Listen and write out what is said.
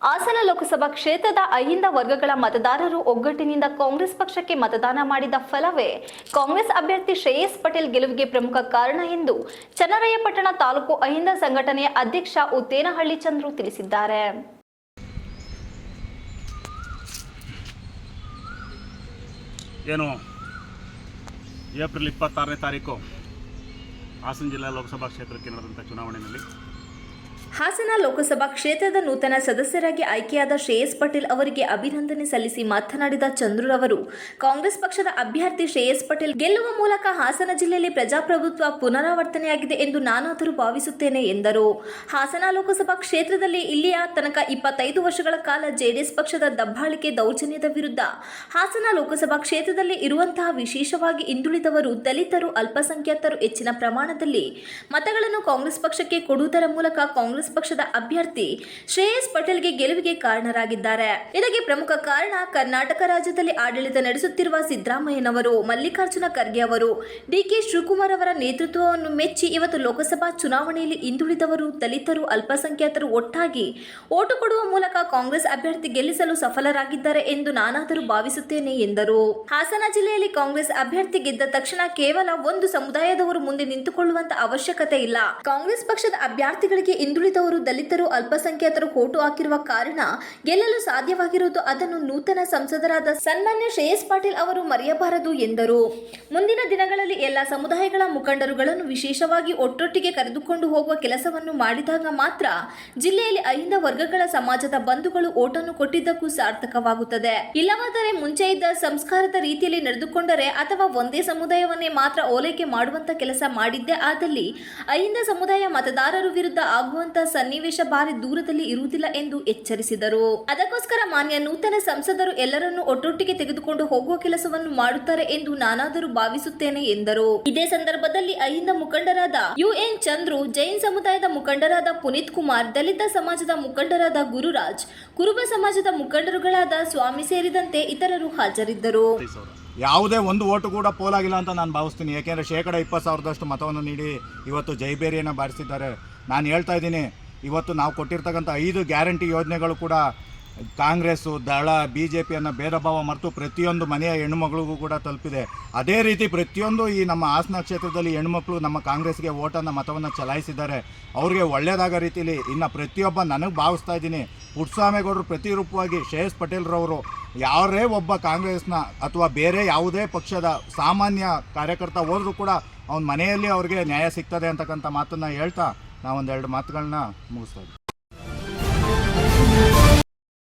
ಲೋಕಸಭಾ ಕ್ಷೇತ್ರದ ಅಹಿಂದ ವರ್ಗಗಳ ಮತದಾರರು ಒಗ್ಗಟ್ಟಿನಿಂದ ಕಾಂಗ್ರೆಸ್ ಪಕ್ಷಕ್ಕೆ ಮತದಾನ ಮಾಡಿದ ಫಲವೇ ಕಾಂಗ್ರೆಸ್ ಅಭ್ಯರ್ಥಿ ಶ್ರೇಯಸ್ ಪಟೇಲ್ ಗೆಲುವಿಗೆ ಪ್ರಮುಖ ಕಾರಣ ಎಂದು ಚನ್ನರಾಯಪಟ್ಟಣ ತಾಲೂಕು ಅಹಿಂದ ಸಂಘಟನೆಯ ಅಧ್ಯಕ್ಷ ಉತ್ತೇನಹಳ್ಳಿ ಚಂದ್ರು ತಿಳಿಸಿದ್ದಾರೆ. ಏನು? ಏಪ್ರಿಲ್ ಇಪ್ಪತ್ತಾರನೇ ತಾರೀಕು ಹಾಸನ ಜಿಲ್ಲಾ ಲೋಕಸಭಾ ಕ್ಷೇತ್ರಕ್ಕೆ ನಡೆದಂಥ ಚುನಾವಣೆಯಲ್ಲಿ ಹಾಸನ ಲೋಕಸಭಾ ಕ್ಷೇತ್ರದ ನೂತನ ಸದಸ್ಯರಾಗಿ ಆಯ್ಕೆಯಾದ ಶ್ರೇಯಸ್ ಪಟೇಲ್ ಅವರಿಗೆ ಅಭಿನಂದನೆ ಸಲ್ಲಿಸಿ ಮಾತನಾಡಿದ ಚಂದ್ರರವರು ಕಾಂಗ್ರೆಸ್ ಪಕ್ಷದ ಅಭ್ಯರ್ಥಿ ಶ್ರೇಯಸ್ ಪಟೇಲ್ ಗೆಲ್ಲುವ ಮೂಲಕ ಹಾಸನ ಜಿಲ್ಲೆಯಲ್ಲಿ ಪ್ರಜಾಪ್ರಭುತ್ವ ಪುನರಾವರ್ತನೆಯಾಗಿದೆ ಎಂದು ನಾನಾದರೂ ಭಾವಿಸುತ್ತೇನೆ ಎಂದರು. ಹಾಸನ ಲೋಕಸಭಾ ಕ್ಷೇತ್ರದಲ್ಲಿ ಇಲ್ಲಿಯ ತನಕ ಇಪ್ಪತ್ತೈದು ವರ್ಷಗಳ ಕಾಲ ಜೆಡಿಎಸ್ ಪಕ್ಷದ ದಬ್ಬಾಳಿಕೆ ದೌರ್ಜನ್ಯದ ವಿರುದ್ಧ ಹಾಸನ ಲೋಕಸಭಾ ಕ್ಷೇತ್ರದಲ್ಲಿ ಇರುವಂತಹ ವಿಶೇಷವಾಗಿ ಹಿಂದುಳಿದವರು ದಲಿತರು, ಅಲ್ಪಸಂಖ್ಯಾತರು ಹೆಚ್ಚಿನ ಪ್ರಮಾಣದಲ್ಲಿ ಮತಗಳನ್ನು ಕಾಂಗ್ರೆಸ್ ಪಕ್ಷಕ್ಕೆ ಕೊಡುವುದರ ಮೂಲಕ ಕಾಂಗ್ರೆಸ್ ಪಕ್ಷದ ಅಭ್ಯರ್ಥಿ ಶ್ರೇಯಸ್ ಪಟೇಲ್ಗೆ ಗೆಲುವಿಗೆ ಕಾರಣರಾಗಿದ್ದಾರೆ. ಇದಕ್ಕೆ ಪ್ರಮುಖ ಕಾರಣ ಕರ್ನಾಟಕ ರಾಜ್ಯದಲ್ಲಿ ಆಡಳಿತ ನಡೆಸುತ್ತಿರುವ ಸಿದ್ದರಾಮಯ್ಯನವರು, ಮಲ್ಲಿಕಾರ್ಜುನ ಖರ್ಗೆ ಅವರು, ಡಿಕೆ ಶಿವಕುಮಾರ್ ಅವರ ನೇತೃತ್ವವನ್ನು ಮೆಚ್ಚಿ ಇವತ್ತು ಲೋಕಸಭಾ ಚುನಾವಣೆಯಲ್ಲಿ ಹಿಂದುಳಿದವರು, ದಲಿತರು, ಅಲ್ಪಸಂಖ್ಯಾತರು ಒಟ್ಟಾಗಿ ಓಟು ಕೊಡುವ ಮೂಲಕ ಕಾಂಗ್ರೆಸ್ ಅಭ್ಯರ್ಥಿ ಗೆಲ್ಲಿಸಲು ಸಫಲರಾಗಿದ್ದಾರೆ ಎಂದು ನಾನಾದರೂ ಭಾವಿಸುತ್ತೇನೆ ಎಂದರು. ಹಾಸನ ಜಿಲ್ಲೆಯಲ್ಲಿ ಕಾಂಗ್ರೆಸ್ ಅಭ್ಯರ್ಥಿ ಗೆದ್ದ ತಕ್ಷಣ ಕೇವಲ ಒಂದು ಸಮುದಾಯದವರು ಮುಂದೆ ನಿಂತುಕೊಳ್ಳುವಂತ ಅವಶ್ಯಕತೆ ಇಲ್ಲ. ಕಾಂಗ್ರೆಸ್ ಪಕ್ಷದ ಅಭ್ಯರ್ಥಿಗಳಿಗೆ ಹಿಂದುಳಿದವರು ದಲಿತರು, ಅಲ್ಪಸಂಖ್ಯಾತರು ಓಟು ಹಾಕಿರುವ ಕಾರಣ ಗೆಲ್ಲಲು ಸಾಧ್ಯವಾಗಿರುವುದು ಅದನ್ನು ನೂತನ ಸಂಸದರಾದ ಸನ್ಮಾನ್ಯ ಶ್ರೇಯಸ್ ಪಾಟೀಲ್ ಅವರು ಮರೆಯಬಾರದು ಎಂದರು. ಮುಂದಿನ ದಿನಗಳಲ್ಲಿ ಎಲ್ಲ ಸಮುದಾಯಗಳ ಮುಖಂಡರುಗಳನ್ನು ವಿಶೇಷವಾಗಿ ಒಟ್ಟೊಟ್ಟಿಗೆ ಕರೆದುಕೊಂಡು ಹೋಗುವ ಕೆಲಸವನ್ನು ಮಾಡಿದಾಗ ಮಾತ್ರ ಜಿಲ್ಲೆಯಲ್ಲಿ ಅಹಿಂದ ವರ್ಗಗಳ ಸಮಾಜದ ಬಂಧುಗಳು ಓಟನ್ನು ಕೊಟ್ಟಿದ್ದಕ್ಕೂ ಸಾರ್ಥಕವಾಗುತ್ತದೆ. ಇಲ್ಲವಾದರೆ ಮುಂಚೆ ಇದ್ದ ಸಂಸ್ಕಾರದ ರೀತಿಯಲ್ಲಿ ನಡೆದುಕೊಂಡರೆ ಅಥವಾ ಒಂದೇ ಸಮುದಾಯವನ್ನೇ ಮಾತ್ರ ಓಲೈಕೆ ಮಾಡುವಂತ ಕೆಲಸ ಮಾಡಿದ್ದೇ ಆದಲ್ಲಿ ಅಹಿಂದ ಸಮುದಾಯ ಮತದಾರರು ವಿರುದ್ಧ ಆಗುವಂತ ಸನ್ನಿವೇಶ ಬಾರಿ ದೂರದಲ್ಲಿ ಇರುವುದಿಲ್ಲ ಎಂದು ಎಚ್ಚರಿಸಿದರು. ಅದಕ್ಕೋಸ್ಕರ ಮಾನ್ಯ ನೂತನ ಸಂಸದರು ಎಲ್ಲರನ್ನೂ ಒಟ್ಟೊಟ್ಟಿಗೆ ತೆಗೆದುಕೊಂಡು ಹೋಗುವ ಕೆಲಸವನ್ನು ಮಾಡುತ್ತಾರೆ ಎಂದು ನಾನಾದರೂ ಭಾವಿಸುತ್ತೇನೆ ಎಂದರು. ಇದೇ ಸಂದರ್ಭದಲ್ಲಿ ಅಹಿಂದ ಮುಖಂಡರಾದ ಯುಎನ್ ಚಂದ್ರು, ಜೈನ್ ಸಮುದಾಯದ ಮುಖಂಡರಾದ ಪುನೀತ್ ಕುಮಾರ್, ದಲಿತ ಸಮಾಜದ ಮುಖಂಡರಾದ ಗುರುರಾಜ್, ಕುರುಬ ಸಮಾಜದ ಮುಖಂಡರುಗಳಾದ ಸ್ವಾಮಿ ಸೇರಿದಂತೆ ಇತರರು ಹಾಜರಿದ್ದರು. ಯಾವುದೇ ಒಂದು ಓಟು ಕೂಡ ಪೋಲಾಗಿಲ್ಲ ಅಂತ ನಾನು ಭಾವಿಸ್ತೀನಿ. ಏಕೆಂದರೆ ಶೇಕಡ ಇಪ್ಪತ್ತು ಸಾವಿರದಷ್ಟು ಮತವನ್ನು ನೀಡಿ ಇವತ್ತು ಜೈಬೇರಿಯನ್ನು ಬಾರಿಸಿದ್ದಾರೆ. ನಾನು ಹೇಳ್ತಾ ಇದ್ದೀನಿ, ಇವತ್ತು ನಾವು ಕೊಟ್ಟಿರ್ತಕ್ಕಂಥ ಐದು ಗ್ಯಾರಂಟಿ ಯೋಜನೆಗಳು ಕೂಡ ಕಾಂಗ್ರೆಸ್ಸು ದಳ ಬಿ ಜೆ ಪಿಯನ್ನು ಭೇದ ಭಾವ ಮರೆತು ಪ್ರತಿಯೊಂದು ಮನೆಯ ಹೆಣ್ಣುಮಗಳಿಗೂ ಕೂಡ ತಲುಪಿದೆ. ಅದೇ ರೀತಿ ಪ್ರತಿಯೊಂದು ಈ ನಮ್ಮ ಹಾಸನ ಕ್ಷೇತ್ರದಲ್ಲಿ ಹೆಣ್ಮಕ್ಳು ನಮ್ಮ ಕಾಂಗ್ರೆಸ್ಗೆ ಓಟನ್ನು ಮತವನ್ನು ಚಲಾಯಿಸಿದ್ದಾರೆ. ಅವ್ರಿಗೆ ಒಳ್ಳೆಯದಾಗ ರೀತಿಯಲ್ಲಿ ಇನ್ನು ಪ್ರತಿಯೊಬ್ಬ ನನಗೆ ಭಾವಿಸ್ತಾ ಇದ್ದೀನಿ. ಪುಟ್ಸ್ವಾಮೇಗೌಡರು ಪ್ರತಿರೂಪವಾಗಿ ಶ್ರೇಯಸ್ ಪಟೇಲ್ರವರು ಯಾರೇ ಒಬ್ಬ ಕಾಂಗ್ರೆಸ್ನ ಅಥವಾ ಬೇರೆ ಯಾವುದೇ ಪಕ್ಷದ ಸಾಮಾನ್ಯ ಕಾರ್ಯಕರ್ತ ಹೋದರೂ ಕೂಡ ಅವನ ಮನೆಯಲ್ಲಿ ಅವ್ರಿಗೆ ನ್ಯಾಯ ಸಿಗ್ತದೆ ಅಂತಕ್ಕಂಥ ಮಾತನ್ನು ಹೇಳ್ತಾ ನಾವೊಂದೆರಡು ಮಾತುಗಳನ್ನ ಮುಗಿಸ್ಬೋದು.